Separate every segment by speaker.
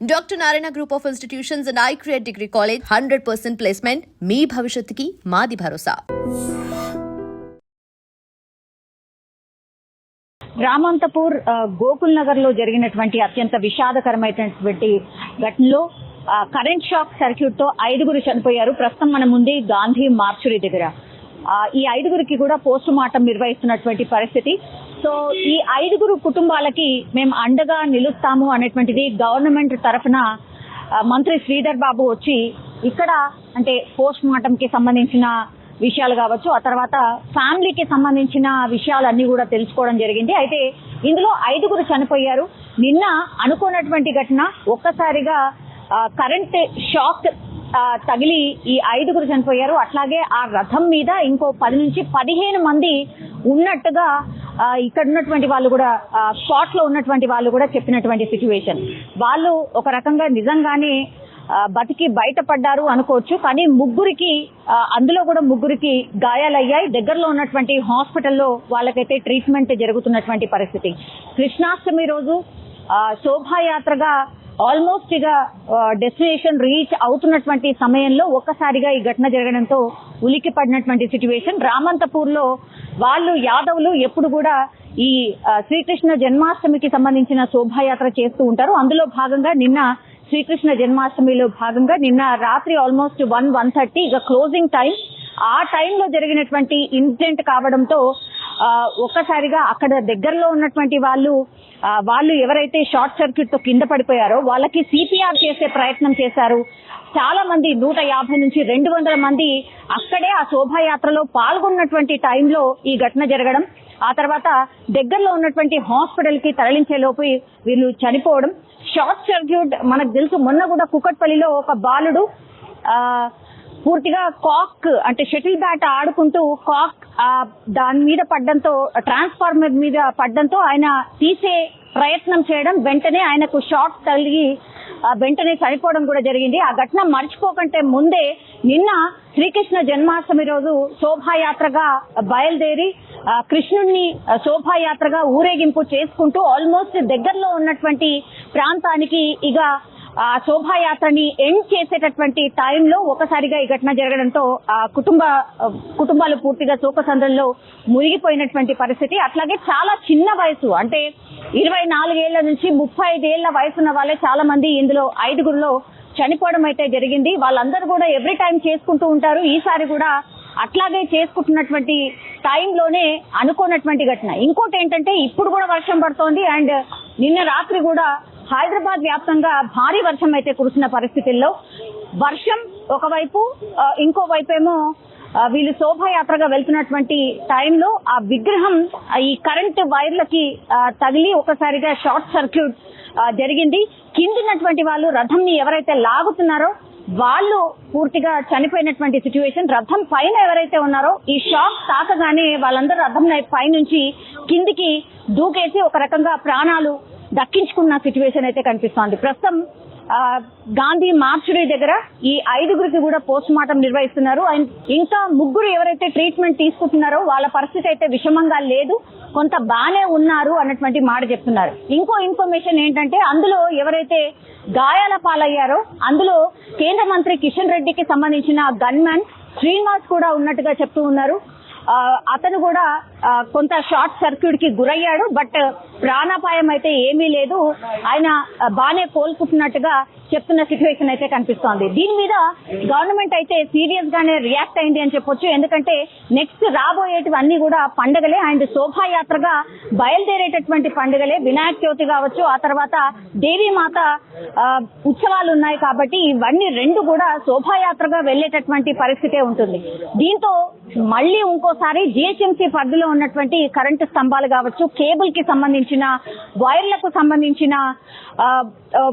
Speaker 1: Doctor Narayana group of institutions and I create degree college hundred percent placement మీ భవిష్యత్తుకి మాది భరోసా.
Speaker 2: రామంతపూర్ గోకుల్ నగర్లో జరిగినటువంటి అత్యంత విషాదకరమైనటువంటి ఘటనలో కరెంట్ షాక్ సర్క్యూట్తో ఐదుగురు చనిపోయారు. ప్రస్తుతం మన ముందే గాంధీ మార్చురి దగ్గర. ఈ ఐదుగురికి కూడా పోస్ట్ మార్టం నిర్వహిస్తున్నటువంటి పరిస్థితి. సో ఈ ఐదుగురు కుటుంబాలకి మేము అండగా నిలుస్తాము అనేటువంటిది గవర్నమెంట్ తరఫున మంత్రి శ్రీధర్ బాబు వచ్చి ఇక్కడ అంటే పోస్ట్ మార్టం కి సంబంధించిన విషయాలు కావచ్చు ఆ తర్వాత ఫ్యామిలీకి సంబంధించిన విషయాలన్నీ కూడా తెలుసుకోవడం జరిగింది. అయితే ఇందులో ఐదుగురు చనిపోయారు. నిన్న అనుకున్నటువంటి ఘటన ఒక్కసారిగా కరెంట్ షాక్ తగిలి ఈ ఐదుగురు చనిపోయారు. అట్లాగే ఆ రథం మీద ఇంకో పది నుంచి పదిహేను మంది ఉన్నట్టుగా ఇక్కడ ఉన్నటువంటి వాళ్ళు కూడా స్పాట్లో ఉన్నటువంటి వాళ్ళు కూడా చెప్పినటువంటి సిచ్యువేషన్ వాళ్ళు ఒక రకంగా నిజంగానే బతికి బయటపడ్డారు అనుకోవచ్చు కానీ ముగ్గురికి అందులో కూడా ముగ్గురికి గాయాలయ్యాయి. దగ్గరలో ఉన్నటువంటి హాస్పిటల్లో వాళ్ళకైతే ట్రీట్మెంట్ జరుగుతున్నటువంటి పరిస్థితి. కృష్ణాష్టమి రోజు శోభాయాత్రగా ఆల్మోస్ట్ ఇక డెస్టినేషన్ రీచ్ అవుతున్నటువంటి సమయంలో ఒక్కసారిగా ఈ ఘటన జరగడంతో ఉలికి పడినటువంటి సిచ్యువేషన్ రామంతపూర్లో వాళ్ళు యాదవులు ఎప్పుడు కూడా ఈ శ్రీకృష్ణ జన్మాష్టమికి సంబంధించిన శోభాయాత్ర చేస్తూ ఉంటారు. అందులో భాగంగా నిన్న శ్రీకృష్ణ జన్మాష్టమిలో భాగంగా నిన్న రాత్రి ఆల్మోస్ట్ వన్ వన్ థర్టీ ఇక క్లోజింగ్ టైం ఆ టైంలో జరిగినటువంటి ఇన్సిడెంట్ కావడంతో ఆ, ఒక్కసారిగా అక్కడ దగ్గరలో ఉన్నటువంటి వాళ్ళు వాళ్ళు ఎవరైతే షార్ట్ సర్క్యూట్తో కింద పడిపోయారో వాళ్ళకి సిపిఆర్ చేసే ప్రయత్నం చేశారు. చాలా మంది నూట యాభై నుంచి రెండు వందల మంది అక్కడే ఆ శోభాయాత్రలో పాల్గొన్నటువంటి టైంలో ఈ ఘటన జరగడం ఆ తర్వాత దగ్గరలో ఉన్నటువంటి హాస్పిటల్కి తరలించే లోపు వీళ్ళు చనిపోవడం. షార్ట్ సర్క్యూట్ మనకు తెలుసు మొన్న కూడా కుకట్పల్లిలో ఒక బాలుడు ఆ పూర్తిగా కాక్ అంటే షటిల్ బ్యాట్ ఆడుకుంటూ కాక్ దాని మీద పడ్డంతో ట్రాన్స్ఫార్మర్ మీద పడ్డంతో ఆయన తీసే ప్రయత్నం చేయడం వెంటనే ఆయనకు షాక్ తగిలి వెంటనే చనిపోవడం కూడా జరిగింది. ఆ ఘటన మర్చిపోకంటే ముందే నిన్న శ్రీకృష్ణ జన్మాష్టమి రోజు శోభాయాత్రగా బయలుదేరి కృష్ణుణ్ణి శోభాయాత్రగా ఊరేగింపు చేసుకుంటూ ఆల్మోస్ట్ దగ్గరలో ఉన్నటువంటి ప్రాంతానికి ఇక శోభాయాత్రని ఎండ్ చేసేటటువంటి టైంలో ఒకసారిగా ఈ ఘటన జరగడంతో ఆ కుటుంబ కుటుంబాలు పూర్తిగా శోకసంద్రంలో మునిగిపోయినటువంటి పరిస్థితి. అట్లాగే చాలా చిన్న వయసు అంటే ఇరవై నాలుగేళ్ళ నుంచి ముప్పై ఐదేళ్ళ వయసున్న వాళ్ళే చాలా మంది ఇందులో ఐదుగురులో చనిపోవడం అయితే జరిగింది. వాళ్ళందరూ కూడా ఎవ్రీ టైం చేసుకుంటూ ఉంటారు. ఈసారి కూడా అట్లాగే చేసుకుంటున్నటువంటి టైంలోనే అనుకోనటువంటి ఘటన. ఇంకోటి ఏంటంటే ఇప్పుడు కూడా వర్షం పడుతోంది అండ్ నిన్న రాత్రి కూడా హైదరాబాద్ వ్యాప్తంగా భారీ వర్షం అయితే కురిసిన పరిస్థితుల్లో వర్షం ఒకవైపు ఇంకోవైపేమో ఇంకో వైపేమో వీళ్ళు శోభాయాత్రగా వెళ్తున్నటువంటి టైంలో ఆ విగ్రహం ఈ కరెంట్ వైర్లకి తగిలి ఒకసారిగా షార్ట్ సర్క్యూట్ జరిగింది. కిందినటువంటి వాళ్ళు రథంని ఎవరైతే లాగుతున్నారో వాళ్ళు పూర్తిగా చనిపోయినటువంటి సిచ్యువేషన్ రథం పైన ఎవరైతే ఉన్నారో ఈ షాక్ తాకగానే వాళ్ళందరూ రథం పైనుంచి కిందికి దూకేసి ఒక రకంగా ప్రాణాలు దక్కించుకున్న సిచ్యువేషన్ అయితే కనిపిస్తోంది. ప్రస్తుతం ఆ, గాంధీ మార్చురీ దగ్గర ఈ ఐదుగురికి కూడా పోస్ట్ మార్టం నిర్వహిస్తున్నారు. అండ్ ఇంకా ముగ్గురు ఎవరైతే ట్రీట్మెంట్ తీసుకుంటున్నారో వాళ్ళ పరిస్థితి అయితే విషమంగా లేదు. కొంత బానే ఉన్నారు అన్నటువంటి మాట చెప్తున్నారు. ఇంకో ఇన్ఫర్మేషన్ ఏంటంటే అందులో ఎవరైతే గాయాల పాలయ్యారో అందులో కేంద్ర మంత్రి కిషన్ రెడ్డికి సంబంధించిన గన్మ్యాన్ శ్రీనివాస్ కూడా ఉన్నట్టుగా చెప్తూ ఉన్నారు. అతను కూడా కొంత షార్ట్ సర్క్యూట్కి గురయ్యాడు బట్ ప్రాణాపాయం అయితే ఏమీ లేదు. ఆయన బాగానే బానే కోలుకుంటున్నట్టుగా చెప్తున్న సిచ్యువేషన్ అయితే కనిపిస్తోంది. దీని మీద గవర్నమెంట్ అయితే సీరియస్ గానే రియాక్ట్ అయింది అని చెప్పొచ్చు. ఎందుకంటే నెక్స్ట్ రాబోయేటివన్నీ కూడా పండుగలే. అండ్ శోభాయాత్రగా బయలుదేరేటటువంటి పండుగలే. వినాయక చవితి కావచ్చు ఆ తర్వాత దేవీమాత ఉత్సవాలు ఉన్నాయి కాబట్టి ఇవన్నీ రెండు కూడా శోభాయాత్రగా వెళ్ళేటటువంటి పరిస్థితే ఉంటుంది. దీంతో మళ్ళీ ఇంకోసారి జిహెచ్ఎంసీ పరిధిలో ఉన్నటువంటి కరెంటు స్తంభాలు కావచ్చు కేబుల్కి సంబంధించిన వైర్లకు సంబంధించిన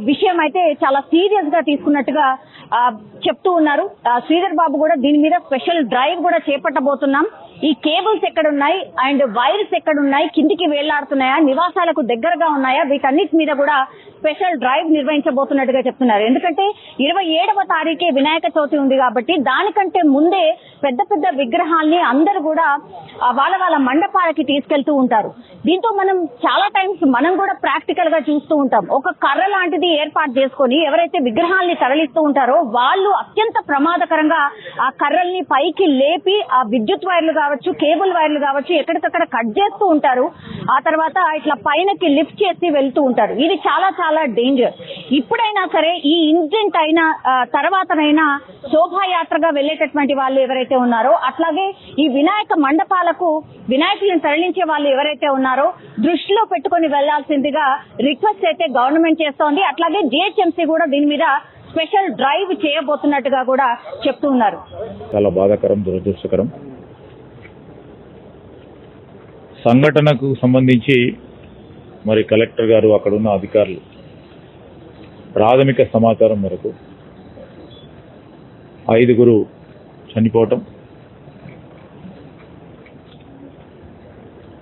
Speaker 2: విషయం అయితే చాలా సీరియస్గా తీసుకున్నట్టుగా ఆ, చెప్తూ ఉన్నారు. శ్రీధర్ బాబు కూడా దీని మీద స్పెషల్ డ్రైవ్ కూడా చేపట్టబోతున్నాం. ఈ కేబుల్స్ ఎక్కడ ఉన్నాయి అండ్ వైర్స్ ఎక్కడ ఉన్నాయి కిందికి వేలాడుతున్నాయా నివాసాలకు దగ్గరగా ఉన్నాయా వీటన్నిటి మీద కూడా స్పెషల్ డ్రైవ్ నిర్వహించబోతున్నట్టుగా చెప్తున్నారు. ఎందుకంటే ఇరవై ఏడవ తారీఖే వినాయక చవితి ఉంది కాబట్టి దానికంటే ముందే పెద్ద పెద్ద విగ్రహాల్ని అందరూ కూడా వాళ్ళ వాళ్ళ మండపాలకి తీసుకెళ్తూ ఉంటారు. దీంతో మనం చాలా టైమ్స్ మనం కూడా ప్రాక్టికల్గా చూస్తూ ఉంటాం. ఒక కర్ర లాంటిది ఏర్పాటు చేసుకొని ఎవరైతే విగ్రహాల్ని తరలిస్తూ ఉంటారో వాళ్ళు అత్యంత ప్రమాదకరంగా ఆ కర్రల్ని పైకి లేపి ఆ విద్యుత్ వైర్లు కావచ్చు కేబుల్ వైర్లు కావచ్చు ఎక్కడికక్కడ కట్ చేస్తూ ఉంటారు. ఆ తర్వాత ఇట్లా పైనకి లిఫ్ట్ చేసి వెళ్తూ ఉంటారు. ఇది చాలా చాలా డేంజర్ ఇప్పుడైనా సరే ఈ ఇన్సిడెంట్ అయిన తర్వాతనైనా శోభాయాత్రగా వెళ్ళేటటువంటి వాళ్ళు ఎవరైతే ఉన్నారో అట్లాగే ఈ వినాయక మండపాలకు వినాయకులను తరలించే వాళ్ళు ఎవరైతే ఉన్నారో దృష్టిలో పెట్టుకొని వెళ్ళాల్సిందిగా రిక్వెస్ట్ అయితే గవర్నమెంట్ చేస్తోంది. అట్లాగే జిహెచ్ఎంసీ కూడా దీని మీద స్పెషల్ డ్రైవ్ చేయబోతున్నట్టుగా కూడా చెప్తున్నారు
Speaker 3: చాలా బాధాకరం దురదృష్టకరం. సంఘటనకు సంబంధించి మరి కలెక్టర్ గారు అక్కడున్న అధికారులు ప్రాథమిక సమాచారం మేరకు ఐదుగురు చనిపోవటం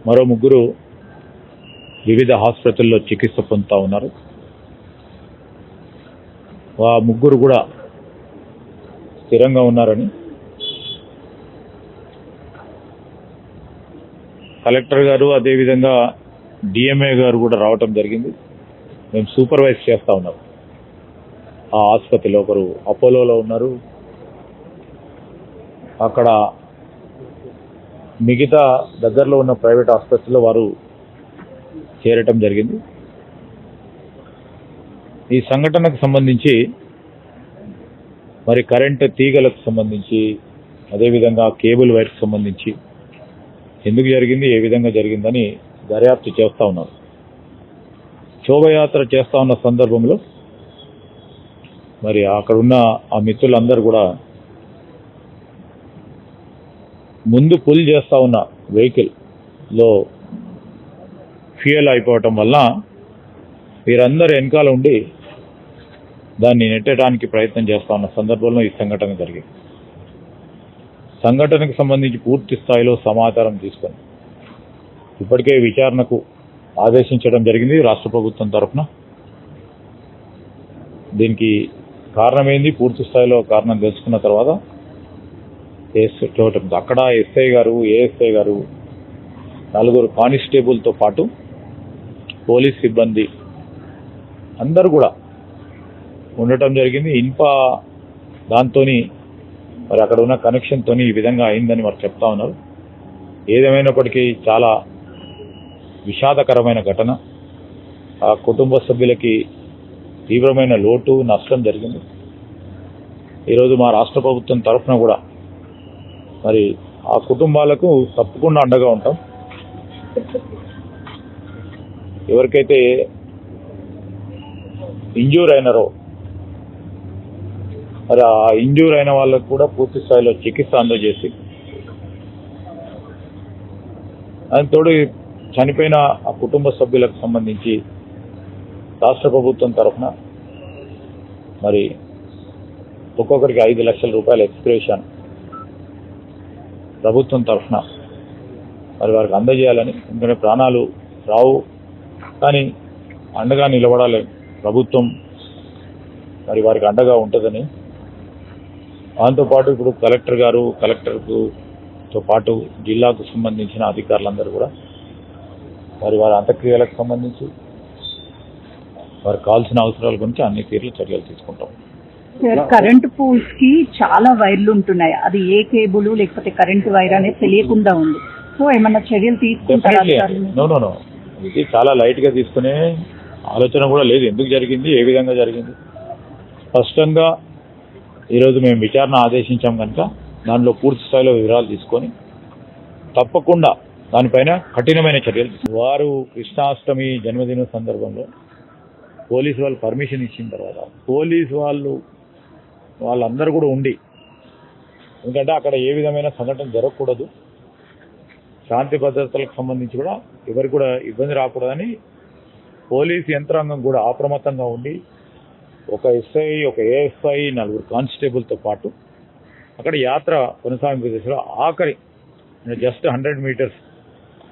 Speaker 3: మరో ముగ్గురు వివిధ హాస్పిటల్లో చికిత్స పొందుతూ ఉన్నారు. ఆ ముగ్గురు కూడా స్థిరంగా ఉన్నారని కలెక్టర్ గారు అదేవిధంగా డిఎంఏ గారు కూడా రావటం జరిగింది. మేము సూపర్వైజ్ చేస్తూ ఉన్నాం. ఆ ఆసుపత్రిలో ఒకరు అపోలోలో ఉన్నారు. అక్కడ మిగతా దగ్గరలో ఉన్న ప్రైవేట్ ఆసుపత్రిలో వారు చేరటం జరిగింది. ఈ సంఘటనకు సంబంధించి మరి కరెంటు తీగలకు సంబంధించి అదేవిధంగా కేబుల్ వైర్కి సంబంధించి ఎందుకు జరిగింది ఏ విధంగా జరిగిందని దర్యాప్తు చేస్తా ఉన్నారు. శోభయాత్ర చేస్తూ ఉన్న సందర్భంలో మరి అక్కడున్న ఆ మిత్రులందరూ కూడా ముందు పుల్ చేస్తూ ఉన్న వెహికల్లో ఫ్యూయల్ అయిపోవటం వల్ల వీరందరూ వెనకాల ఉండి దాన్ని నెట్టడానికి ప్రయత్నం చేస్తూ ఉన్న సందర్భంలో ఈ సంఘటన జరిగింది. సంఘటనకు సంబంధించి పూర్తి స్థాయిలో సమాచారం తీసుకొని ఇప్పటికే విచారణకు ఆదేశించడం జరిగింది రాష్ట్ర ప్రభుత్వం తరఫున. దీనికి కారణం ఏంది పూర్తి స్థాయిలో కారణం తెలుసుకున్న తర్వాత కేసు చూడటం అక్కడ ఎస్ఐ గారు ఏఎస్ఐ గారు నలుగురు కానిస్టేబుల్తో పాటు పోలీస్ సిబ్బంది అందరు కూడా ఉండటం జరిగింది. ఇన్ప దాంతోని మరి అక్కడ ఉన్న కనెక్షన్తో ఈ విధంగా అయిందని వారు చెప్తా ఉన్నారు. ఏదేమైనప్పటికీ చాలా విషాదకరమైన ఘటన. ఆ కుటుంబ సభ్యులకి తీవ్రమైన లోటు నష్టం జరిగింది. ఈరోజు మా రాష్ట్ర ప్రభుత్వం తరఫున కూడా మరి ఆ కుటుంబాలకు తప్పకుండా అండగా ఉంటాం. ఎవరికైతే ఇంజూర్ అయినారో మరి ఆ ఇంజూర్ అయిన వాళ్ళకు కూడా పూర్తి స్థాయిలో చికిత్స అందజేసి దాని తోడు చనిపోయిన ఆ కుటుంబ సభ్యులకు సంబంధించి రాష్ట్ర ప్రభుత్వం తరఫున మరి ఒక్కొక్కరికి ఐదు లక్షల రూపాయల ఎక్స్ప్రెషన్ ప్రభుత్వం తరఫున మరి వారికి అందజేయాలని ఎందుకంటే ప్రాణాలు రావు. కానీ అండగా నిలబడాలి ప్రభుత్వం. మరి వారికి అండగా ఉంటుందని దాంతోపాటు ఇప్పుడు కలెక్టర్ గారు కలెక్టర్కు తో పాటు జిల్లాకు సంబంధించిన అధికారులందరూ కూడా మరి వారి అంత్యక్రియలకు సంబంధించి వారికి కావాల్సిన అవసరాల గురించి అన్ని తీర్లు చర్యలు తీసుకుంటాం
Speaker 4: కరెంట్ పోల్స్కి చాలా వైర్లు ఉంటున్నాయి. అది ఏ కేబుల్ లేకపోతే కరెంట్ వైర్ అనేది తెలియకుండా ఉంది. సో ఏమన్నా చర్యలు తీసుకుంటారా
Speaker 3: ఇది చాలా లైట్గా తీసుకునే ఆలోచన కూడా లేదు. ఎందుకు జరిగింది? ఏ విధంగా జరిగింది? స్పష్టంగా ఈరోజు మేము విచారణ ఆదేశించాం కనుక దానిలో పూర్తి స్థాయిలో వివరాలు తీసుకొని తప్పకుండా దానిపైన కఠినమైన చర్యలు వారు కృష్ణాష్టమి జన్మదిన సందర్భంలో పోలీసు వాళ్ళు పర్మిషన్ ఇచ్చిన తర్వాత పోలీసు వాళ్ళు వాళ్ళందరూ కూడా ఉండి ఎందుకంటే అక్కడ ఏ విధమైన సంఘటన జరగకూడదు. శాంతి భద్రతలకు సంబంధించి కూడా ఎవరికి కూడా ఇబ్బంది రాకూడదని పోలీస్ యంత్రాంగం కూడా అప్రమత్తంగా ఉండి ఒక ఎస్ఐ ఒక ఏఎస్ఐ నలుగురు కానిస్టేబుల్తో పాటు అక్కడ యాత్ర కొనసాగింపు దశలో ఆఖరి జస్ట్ హండ్రెడ్ మీటర్స్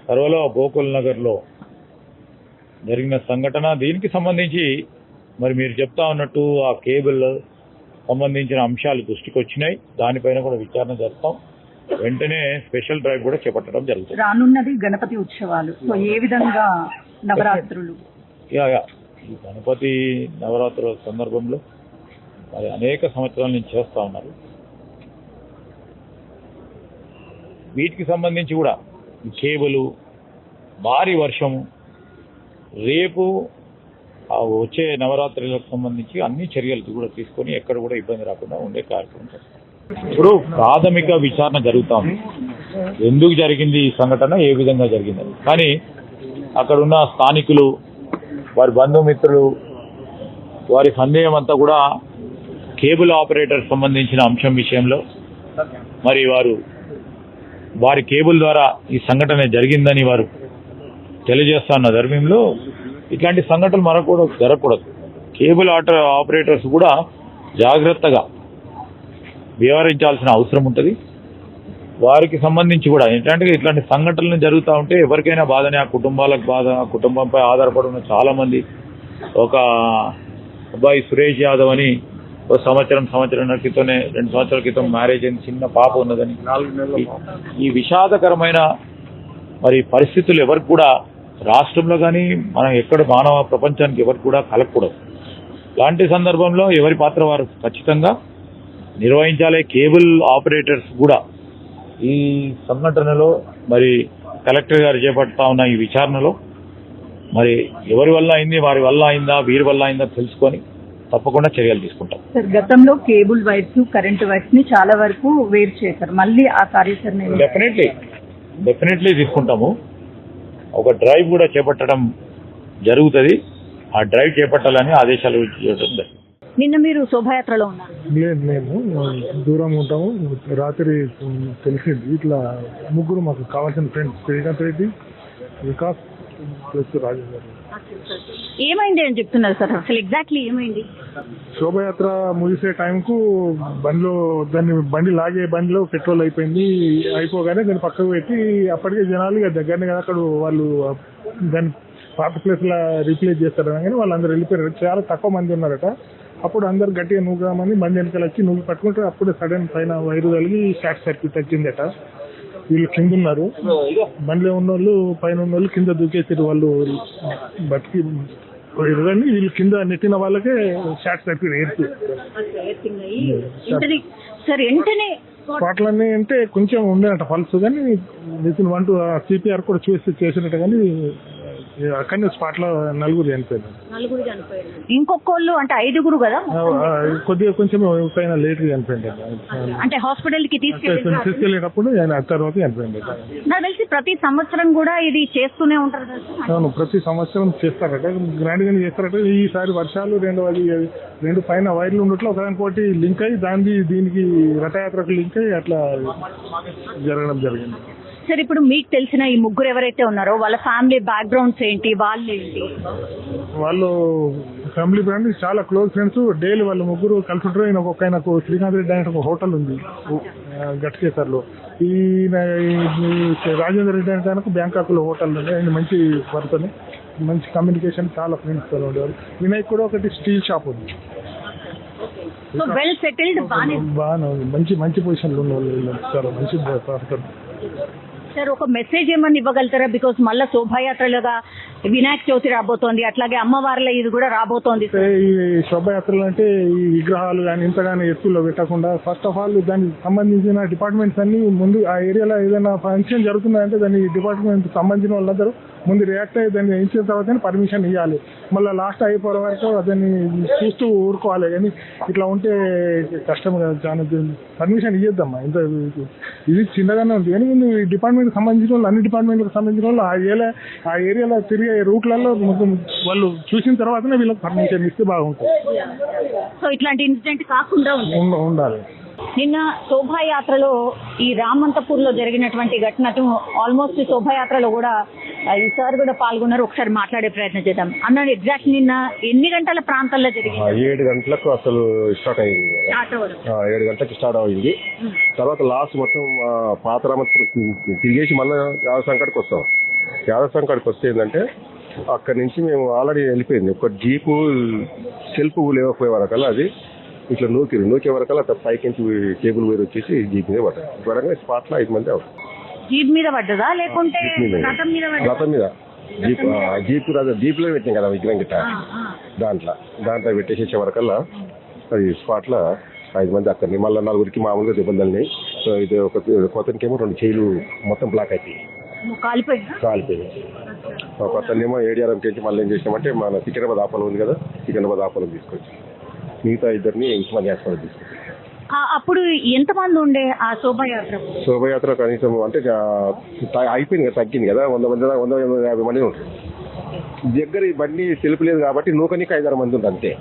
Speaker 3: త్వరలో గోకుల్ నగర్లో జరిగిన సంఘటన. దీనికి సంబంధించి మరి మీరు చెప్తా ఉన్నట్టు ఆ కేబుల్ సంబంధించిన అంశాలు దృష్టికి వచ్చినాయి దానిపైన కూడా విచారణ జరుపుతాం. వెంటనే స్పెషల్ డ్రైవ్ కూడా చేపట్టడం జరుగుతుంది.
Speaker 4: రానున్నది గణపతి ఉత్సవాలు. సో ఏ విధంగా నవరాత్రులు?
Speaker 3: Yeah yeah. ఈ గణపతి నవరాత్రుల సందర్భంలో మరి అనేక సంవత్సరాల నుంచి చేస్తూ ఉన్నారు వీటికి సంబంధించి కూడా కేబులు భారీ వర్షము రేపు వచ్చే నవరాత్రులకు సంబంధించి అన్ని చర్యలు కూడా తీసుకొని ఎక్కడ కూడా ఇబ్బంది రాకుండా ఉండే కార్యక్రమం చేస్తాం ఇప్పుడు ప్రాథమిక విచారణ జరుగుతాం ఎందుకు జరిగింది ఈ సంఘటన? ఏ విధంగా జరిగిందని. కానీ అక్కడున్న స్థానికులు వారి బంధుమిత్రులు వారి సందేహం అంతా కూడా కేబుల్ ఆపరేటర్ సంబంధించిన అంశం విషయంలో మరి వారు వారి కేబుల్ ద్వారా ఈ సంఘటన జరిగిందని వారు తెలియజేస్తున్న ధర్మంలో ఇట్లాంటి సంఘటనలు మరకూడదు జరగకూడదు. కేబుల్ ఆట ఆపరేటర్స్ కూడా జాగ్రత్తగా వ్యవహరించాల్సిన అవసరం ఉంటుంది. వారికి సంబంధించి కూడా ఏంటంటే ఇట్లాంటి సంఘటనలు జరుగుతూ ఉంటే ఎవరికైనా బాధనే ఆ కుటుంబాలకు బాధ ఆ కుటుంబంపై ఆధారపడి ఉన్న చాలా మంది ఒక అబ్బాయి సురేష్ యాదవ్ అని ఒక సంవత్సరం సంవత్సరం క్రితమే రెండు సంవత్సరాల క్రితం మ్యారేజ్ అయిన చిన్న పాప ఉన్నదని. ఈ- ఈ విషాదకరమైన మరి పరిస్థితులు ఎవరికి కూడా రాష్ట్రంలో కానీ మనం ఎక్కడ మానవ ప్రపంచానికి ఎవరికి కూడా కలగకూడదు. ఇలాంటి సందర్భంలో ఎవరి పాత్ర వారు ఖచ్చితంగా నిర్వహించాలి. కేబుల్ ఆపరేటర్స్ కూడా ఈ సంఘటనలో మరి కలెక్టర్ గారు చేపడతా ఉన్న ఈ విచారణలో మరి ఎవరి వల్ల అయింది వారి వల్ల అయిందా వీరి వల్ల అయిందా తెలుసుకొని తప్పకుండా చర్యలు తీసుకుంటాం.
Speaker 4: సార్ గతంలో కేబుల్ వైర్స్ కరెంట్ వైర్స్ని చాలా వరకు వేరు చేశారు. మళ్ళీ ఆ కార్యాచరణ
Speaker 3: డెఫినెట్లీ డెఫినెట్లీ తీసుకుంటాము. ఒక డ్రైవ్ కూడా చేపట్టడం జరుగుతుంది. ఆ డ్రైవ్ చేపట్టాలని ఆదేశాలు ఇవ్వడం జరిగింది
Speaker 2: నిన్న మీరు శోభాయాత్రలో ఉన్నారు.
Speaker 5: లేదు మేము దూరం ఉంటాము. రాత్రి తెలిసింది. ఇట్లా ముగ్గురు మాకు కావాల్సిన ఫ్రెండ్స్ శ్రీకాంత్ రెడ్డి వికాస్ ప్లస్ రాజేందర్
Speaker 2: ఏమైంది అని చెప్తున్నారు సార్? అసలు ఎగ్జాక్ట్లీ ఏమైంది?
Speaker 5: శోభయాత్ర ముగిసే టైంకు బండిలో దాన్ని బండి లాగే బండిలో పెట్రోల్ అయిపోయింది. అయిపోగానే దాన్ని పక్కకు పెట్టి అప్పటికే జనాలు ఇక దగ్గరనే కదా. అక్కడ వాళ్ళు దాన్ని పాత ప్లేస్ లా రీప్లేస్ చేస్తారు కానీ వాళ్ళందరూ వెళ్ళిపోయారు. చాలా తక్కువ మంది ఉన్నారట. అప్పుడు అందరు గట్టిగా నూగ్రామని బండి వెనకాల వచ్చి నువ్వు పట్టుకుంటే అప్పుడే సడన్ పైన వైరు కలిగి షార్ట్ సర్క్యూట్ వచ్చిందట వీళ్ళు కింద ఉన్నారు. బండిలో ఉన్న వాళ్ళు పైన ఉన్న వాళ్ళు కింద దూకేసారు వాళ్ళు బతికి పోయారు. కానీ వీళ్ళు కింద నెట్టిన వాళ్ళకే షార్ట్ సర్క్యూట్ ఎయిర్స్
Speaker 2: వెంటనే సార్ వెంటనే
Speaker 5: స్పాట్లన్నీ అంటే కొంచెం ఉండేనట పల్స్ కానీ విత్ వన్ టు సిపిఆర్ కూడా చూసి చేసినట్టు కానీ అక్కడనే స్పాట్లో నలుగురు చనిపోయారు.
Speaker 2: నలుగురు చనిపోయారు. ఇంకొకళ్ళు అంటే ఐదుగురు కదా
Speaker 5: కొద్దిగా కొంచెం పైన లేట్గా చనిపోయింది
Speaker 2: అంటే హాస్పిటల్కి తీసుకెళ్ళి
Speaker 5: తీసుకెళ్ళేటప్పుడు ఆయన ఆ తర్వాత చనిపోయింది
Speaker 2: నాకు తెలిసి ప్రతి సంవత్సరం కూడా ఇది చేస్తూనే ఉంటారు?
Speaker 5: అవును ప్రతి సంవత్సరం చేస్తారట. గ్రాండ్ గానే చేస్తారట. ఈసారి వర్షాలు రెండు అది రెండు పైన వైర్లు ఉండట్లో ఒకదానికోటి లింక్ అయ్యి దాని దీనికి రథయాత్రకు లింక్ అయ్యి అట్లా జరగడం జరిగింది.
Speaker 2: సార్ ఇప్పుడు మీకు తెలిసిన ఈ ముగ్గురు ఎవరైతే ఉన్నారో వాళ్ళ ఫ్యామిలీ బ్యాక్గ్రౌండ్స్ ఏంటి వాళ్ళు ఏంటి?
Speaker 5: వాళ్ళు ఫ్యామిలీ ఫ్రెండ్ చాలా క్లోజ్ ఫ్రెండ్స్ డైలీ వాళ్ళు ముగ్గురు కలిసి ఉంటారు ఈయన ఒక ఆయనకు శ్రీకాంత్ రెడ్డి ఆయన ఒక హోటల్ ఉంది. గట్కేసర్లో. ఈయన రాజేంద్ర రెడ్డి అంటే ఆయనకు బ్యాంకాక్లో హోటల్ ఉంది. ఆయన మంచి పర్సన్ మంచి కమ్యూనికేషన్ చాలా ఫ్రెండ్స్తో ఉండేవారు. వినాయక్ కూడా ఒకటి స్టీల్ షాప్ ఉంది. బాగానే ఉంది. మంచి మంచి పొజిషన్లో ఉన్న వాళ్ళు వీళ్ళు. చాలా మంచి పర్సన్
Speaker 2: సార్ ఒక మెసేజ్ ఏమన్నా ఇవ్వగలుగుతారా? బికాస్ మళ్ళీ శోభాయాత్రలుగా వినాయక చవితి రాబోతోంది. అట్లాగే అమ్మవార్ల ఇది కూడా రాబోతోంది.
Speaker 5: ఈ శోభయాత్రలు అంటే ఈ విగ్రహాలు కానీ ఇంతగానే ఎత్తుల్లో పెట్టకుండా ఫస్ట్ ఆఫ్ ఆల్ దానికి సంబంధించిన డిపార్ట్మెంట్స్ అన్ని ముందు ఆ ఏరియాలో ఏదైనా ఫంక్షన్ జరుగుతుందంటే దాని డిపార్ట్మెంట్ సంబంధించిన వాళ్ళందరూ ముందు రియాక్ట్ అయ్యి దాన్ని ఇచ్చిన తర్వాతనే పర్మిషన్ ఇవ్వాలి మళ్ళీ లాస్ట్ అయిపోయే వరకు దాన్ని చూస్తూ ఊరుకోవాలి. కానీ ఇట్లా ఉంటే కష్టం కదా చాలా. పర్మిషన్ ఇవ్వద్దమ్మా ఇంత ఇది చిన్నగానే ఉంది. కానీ ముందు ఈ డిపార్ట్మెంట్ సంబంధించిన వాళ్ళు అన్ని డిపార్ట్మెంట్లకు సంబంధించిన వాళ్ళు ఆ ఏరియా ఆ ఏరియాలో తిరిగి రూట్లలో వాళ్ళు చూసిన తర్వాతనే వీళ్ళకి పర్మిషన్ ఇస్తే బాగుంటుంది.
Speaker 2: సో ఇట్లాంటి ఇన్సిడెంట్ కాకుండా
Speaker 5: ఉండ- ఉండాలి.
Speaker 2: నిన్న శోభాయాత్రలో ఈ రామంతపూర్లో జరిగినటువంటి ఘటనకు ఆల్మోస్ట్ శోభాయాత్రలో కూడా ఆ, ఈ సార్ కూడా పాల్గొన్నారు. ఒకసారి మాట్లాడే ప్రయత్నం చేద్దాం. అన్నాడు ఎగ్జాక్ట్ నిన్న ఎన్ని గంటల ప్రాంతాల్లో
Speaker 6: ఆ,
Speaker 2: జరిగింది
Speaker 6: ఏడు గంటలకు అసలు స్టార్ట్ అయింది. కదా.
Speaker 2: స్టార్ట్ అవ్వడం.
Speaker 6: ఆ, ఏడు గంటలకు స్టార్ట్ అయింది. తర్వాత లాస్ట్ మొత్తం ఆ, పాత రామత్రం తిరిగేసి మళ్ళీ సంకట్కి వస్తాం. యాదవ సంకట్కి వస్తే ఏంటంటే అక్కడి నుంచి మేము ఆల్రెడీ వెళ్ళిపోయింది. ఒక జీపు సెల్ఫ్ లేకపోయే వరకల్లా అది ఇట్లా నూకిరు. నూకే వరకల్లా పైకి నుంచి కేబుల్ వైర్ వచ్చేసి జీప్ మీద పడ్డారు త్వరగా స్పాట్లో ఐదు మంది అవుతారు
Speaker 2: జీప్ మీద పడ్డదా? లేకుంటే
Speaker 6: జీప్ మీద
Speaker 2: రథం మీద
Speaker 6: మీద. జీప్ ఆ, జీప్ రథం జీప్లో పెట్టాం కదా విగ్రహం గిట్ట. దాంట్లో. దాంట్లో పెట్టేసేసే వరకల్లా అది స్పాట్లో ఐదు మంది అక్కడిని. మళ్ళీ నలుగురికి మామూలుగా దెబ్బలు సో ఇది ఒక కొత్తనికేమో రెండు చేయిలు మొత్తం బ్లాక్ అయిపోయి
Speaker 2: కాలిపోయిందా?
Speaker 6: కాలిపోయింది. ఒక అతనేమో ఏడిఆర్ఎం నుంచి మళ్ళీ ఏం చేసినామంటే మన సికింద్రాబాద్ ఆపలం ఉంది కదా సికింద్రాబాద్ ఆపలం తీసుకొచ్చి మిగతా ఇద్దరిని హాస్పిటల్ తీసుకొచ్చి.
Speaker 2: అప్పుడు ఎంతమంది ఉండే ఆ శోభాయాత్ర?
Speaker 6: శోభయాత్ర కనీసం అంటే అయిపోయింది కదా తగ్గింది కదా వంద మంది వంద యాభై మంది ఉంటారు దగ్గర బండి సెల్ఫ్ లేదు కాబట్టి నూకనికి ఐదారు మంది ఉంది అంతే.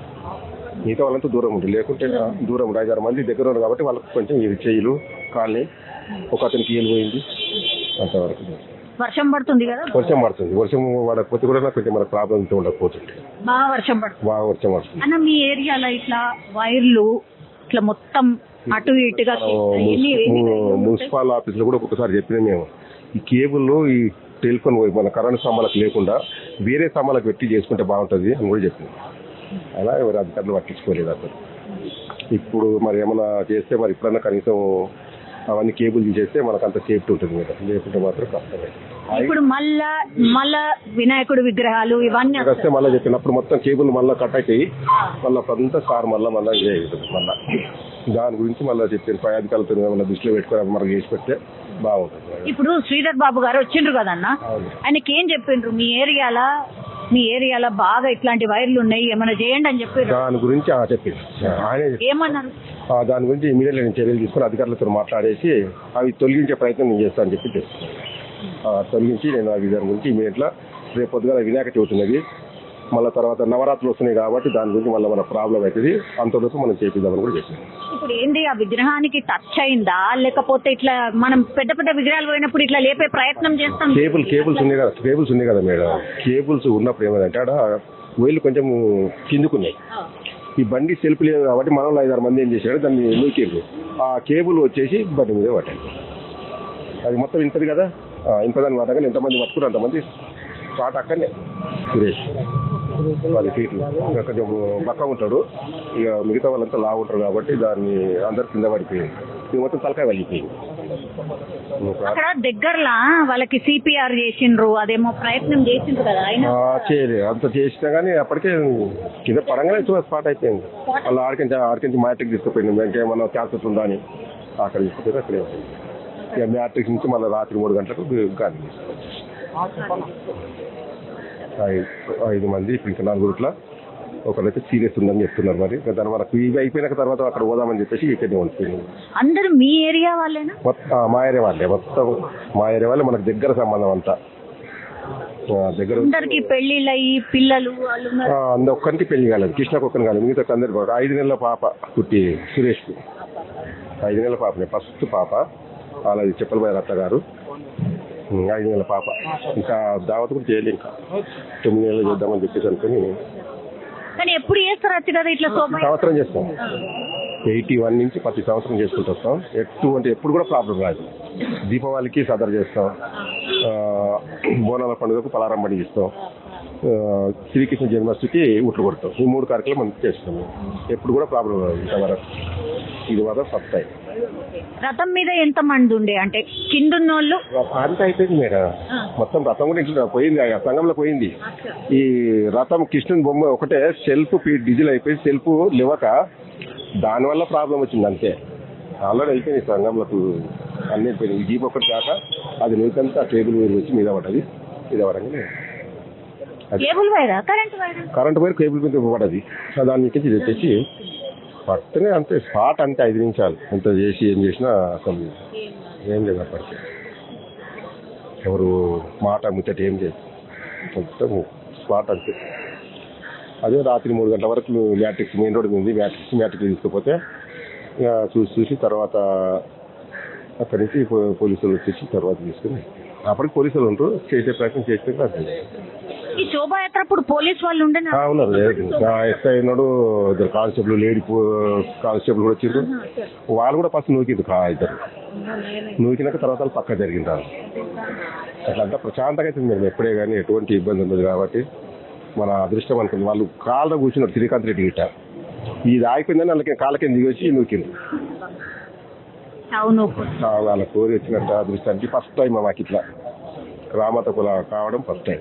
Speaker 6: మిగతా వాళ్ళంతా దూరం ఉంటుంది లేకుంటే దూరం ఉంటుంది ఐదారు మంది దగ్గర ఉన్నారు కాబట్టి వాళ్ళకి కొంచెం చెయ్యిలు కాళ్ళని ఒక అతనికి ఏలు పోయింది. అంతవరకు
Speaker 2: వర్షం పడుతుంది కదా?
Speaker 6: వర్షం పడుతుంది. వర్షం పడకపోతే కూడా కొంచెం మన ప్రాబ్లం ఉండకపోతుంది
Speaker 2: బాగా వర్షం పడుతుంది.
Speaker 6: బాగా వర్షం పడుతుంది.
Speaker 2: అన్న మీ ఏరియాలో ఇట్లా వైర్లు ఇట్లా మొత్తం అటు ఇటుగా?
Speaker 6: మున్సిపల్ ఆఫీస్లో కూడా ఒక్కొక్కసారి చెప్పినా మేము ఈ కేబుల్ ఈ టెలిఫోన్ మన కరెంట్ సామాన్లకు లేకుండా వేరే సామాన్లకు పెట్టి చేసుకుంటే బాగుంటుంది అని కూడా చెప్పింది అలా ఎవరు అధికారులు పట్టించుకోలేదు అసలు. ఇప్పుడు మరి ఏమైనా చేస్తే మరి ఇప్పుడన్నా కనీసం అవన్నీ కేబుల్ తీసేస్తే మనకు అంత సేఫ్టీ ఉంటుంది కదా లేకుంటే మాత్రం కష్టమే.
Speaker 2: ఇప్పుడు మళ్ళా మళ్ళా వినాయకుడు విగ్రహాలు ఇవన్నీ
Speaker 6: వస్తే మళ్ళీ చెప్పినప్పుడు మొత్తం కేబుల్ మళ్ళీ కట్ అయిపోయి మళ్ళీ అంతా సార్ మళ్ళీ మళ్ళీ ఇదే అవుతుంది మళ్ళీ. దాని గురించి మళ్ళీ చెప్పారు. పై అధికారులతో ఏమైనా దృష్టిలో పెట్టుకొని మనకు చేసి పెడితే బాగుంటుంది
Speaker 2: ఇప్పుడు శ్రీధర్ బాబు గారు వచ్చిండ్రు కదన్న. ఆయనకి ఏం చెప్పిండ్రు? మీ ఏరియాలో? మీ ఏరియాలో బాగా ఇట్లాంటి వైర్లు ఉన్నాయి ఏమైనా చేయండి అని చెప్పారు.
Speaker 6: దాని గురించి ఆ చెప్పింది ఆయనే చెప్పి-
Speaker 2: ఏమన్నారు
Speaker 6: ఆ దాని గురించి ఇమీడియట్గా నేను చర్యలు తీసుకొని అధికారులతో మాట్లాడేసి అవి తొలగించే ప్రయత్నం నేను చేస్తానని చెప్పి చెప్తున్నాను ఆ, తొలగించి నేను అవి దాని గురించి ఇమీడియట్గా రేపు పొద్దుగా వినాయక చవితి ఉన్నది. మళ్ళీ తర్వాత నవరాత్రులు వస్తున్నాయి కాబట్టి దాని గురించి మళ్ళీ మన ప్రాబ్లం అవుతుంది అంతలోపు మనం చేపిద్దామని కూడా చెప్పాను.
Speaker 2: ఇప్పుడు ఏంది ఆ విగ్రహానికి టచ్ అయిందా? లేకపోతే ఇట్లా మనం పెద్ద పెద్ద విగ్రహాలు పోయినప్పుడు ఇట్లా లేపే ప్రయత్నం చేస్తాం?
Speaker 6: కేబుల్ కేబుల్స్ ఉన్నాయి కదా కేబుల్స్ ఉన్నాయి కదా మేడం. కేబుల్స్ ఉన్నప్పుడు ఏమైందంటే ఆడ వైర్లు కొంచెం కిందుకున్నాయి. ఈ బండి సెల్ఫ్ లేదు కాబట్టి మనలో ఐదారు మంది ఏం చేశారు దాన్ని నూకేరు ఆ కేబుల్ వచ్చేసి బండి మీద పట్టాలి అది మొత్తం ఇంతది కదా? ఇంతదాన్ని పట్టగానే ఎంతమంది పట్టుకున్నారు అంతమంది స్పాట్ అక్కడనే. సురేష్. పది ఫీట్లు ఇంకా కొంచెం పక్క ఉంటాడు. ఇక మిగతా వాళ్ళంతా లావు ఉంటారు కాబట్టి దాన్ని అందరు కింద పడిపోయింది ఇది మొత్తం తలకాయ వెళ్ళిపోయింది
Speaker 2: అక్కడ దగ్గరలా వాళ్ళకి సిపిఆర్ చేసిండ్రు అదేమో ప్రయత్నం చేసిండ్రు కదా ఆయన?
Speaker 6: ఆ, చేయలేదు అంత చేసినా కానీ అప్పటికే కింద పడంగానే చూడ స్పాట్ అయిపోయింది. మళ్ళీ ఆడికించి ఆడికించి మ్యాట్రిక్ తీసుకుపోయింది. ఇంకేమన్నా క్యాన్సర్ ఉందా అని అక్కడ తీసుకుపోతే అక్కడే మ్యాట్రిక్ నుంచి మళ్ళీ రాత్రి మూడు గంటలకు గాలి. తీసుకొచ్చి ఐదు మంది ఇప్పుడు నలుగురుట్లా ఒకరైతే సీరియస్ ఉందని చెప్తున్నారు మరి. దాని వరకు ఇవి అయిపోయినాక తర్వాత అక్కడ పోదామని చెప్పేసి ఇక్కడనే ఉండిపోయింది
Speaker 2: అందరూ మీ ఏరియా వాళ్ళేనా?
Speaker 6: మొత్తం మా ఏరియా వాళ్ళే. మొత్తం మా ఏరియా వాళ్ళే మనకు దగ్గర సంబంధం అంతా. దగ్గర
Speaker 2: అందరికి పెళ్ళిళ్ళు అయ్యి పిల్లలు వాళ్ళు
Speaker 6: ఒక్కరికి పెళ్ళి కాలేదు. కృష్ణకు ఒక్కరిని కాలేదు. మిగతా అందరి ఐదు నెలల పాప పుట్టి సురేష్కి. ఐదు నెలల పాపనే. ఫస్ట్ పాప అలాది చెప్పలబాయి రత్త గారు ఐదు నెలల పాప. ఇంకా దావత్ కూడా చేయలేదు ఇంకా. తొమ్మిది నెలలు చేద్దామని చెప్పేసి అనుకుని
Speaker 2: కానీ ఎప్పుడు చేస్తారు వచ్చి కదా ఇట్లా
Speaker 6: సంవత్సరం చేస్తాం. ఎయిటీ వన్ నుంచి ప్రతి సంవత్సరం చేసుకుంటూ వస్తాం. ఎటువంటి ఎప్పుడు కూడా ప్రాబ్లం రాదు. దీపావళికి సదర్ చేస్తాం. బోనాల పండుగకు పలారం పండుగ ఇస్తాం. ఆ, శ్రీకృష్ణ జన్మాష్టమికి ఉట్లు కొడతాం. ఈ మూడు కార్యక్రమాలు మనం చేస్తాం. ఎప్పుడు కూడా ప్రాబ్లం రాదు. ఇంతవరకు. సత్తాయి.
Speaker 2: రథం మీద ఎంత మంది ఉండే? అంటే కిందున్నోళ్ళు?
Speaker 6: అంత అయిపోయింది మేడం. మొత్తం రథం కూడా ఇంట్లో పోయింది ఆ సంఘంలో పోయింది. ఈ రథం కృష్ణుని బొమ్మ ఒకటే సెల్ఫ్ డీజిల్ అయిపోయి సెల్ఫ్ లేవక. దానివల్ల ప్రాబ్లం వచ్చింది అంతే. ఆల్రెడీ అయిపోయింది సంఘంలోకి అన్ని అయిపోయింది జీప్ ఒకటి కాక అది నీకంతా టేబుల్ మీద వచ్చి మీద పడ్డది మీద పడగానే
Speaker 2: కేబుల్ వైరా? కరెంట్ వైరా?
Speaker 6: వైర్ కేబుల్ మీద పడ్డది. సో దాని నుంచి ఇది వచ్చేసి అంతే స్పాట్ అంతే ఐదు నిమిషాలు. ఎంత చేసి ఏం చేసినా అసలు ఏం లేదు అప్పటికి ఎవరు మాట ముచ్చట ఏం లేదు. మొత్తం స్పాట్ అంతే. అదే రాత్రి మూడు గంటల వరకు మ్యాట్రిక్స్ మెయిన్ రోడ్ ఉంది మ్యాట్రిక్స్ మ్యాట్రిక్స్ తీసుకుపోతే ఇక చూసి చూసి తర్వాత అక్కడి నుంచి పోలీసులు వచ్చేసి తర్వాత తీసుకుని అప్పటికి పోలీసులు ఉంటారు చేసే ప్రయత్నం చేస్తే అది.
Speaker 2: ఈ శోభాయాత్ర అప్పుడు పోలీస్ వాళ్ళు ఉండేనా?
Speaker 6: ఆ, ఉన్నారు. ఎస్ఐ ఉన్నాడు ఇద్దరు కానిస్టేబుల్ లేడీ కానిస్టేబుల్ కూడా వచ్చిండ్రు. వాళ్ళు కూడా ఫస్ట్ నూకింది కా ఇద్దరు. నూకినాక తర్వాత వాళ్ళు పక్క జరిగింటారు అట్లా అంతా ప్రశాంతంగా అయితే మేము ఎప్పుడే కానీ ఎటువంటి ఇబ్బంది ఉండదు కాబట్టి మన అదృష్టం అనుకుంది. వాళ్ళు కాళ్ళ కూర్చున్నారు శ్రీకాంత్ రెడ్డి గిట్ట. ఇది ఆగిపోయిందని వాళ్ళకి కాళ్ళ కింద దిగి వచ్చి నూకింది వాళ్ళ కోరి వచ్చినట్టు అదృష్టానికి ఫస్ట్ టైం మాకు ఇట్లా రామత కుల కావడం first time.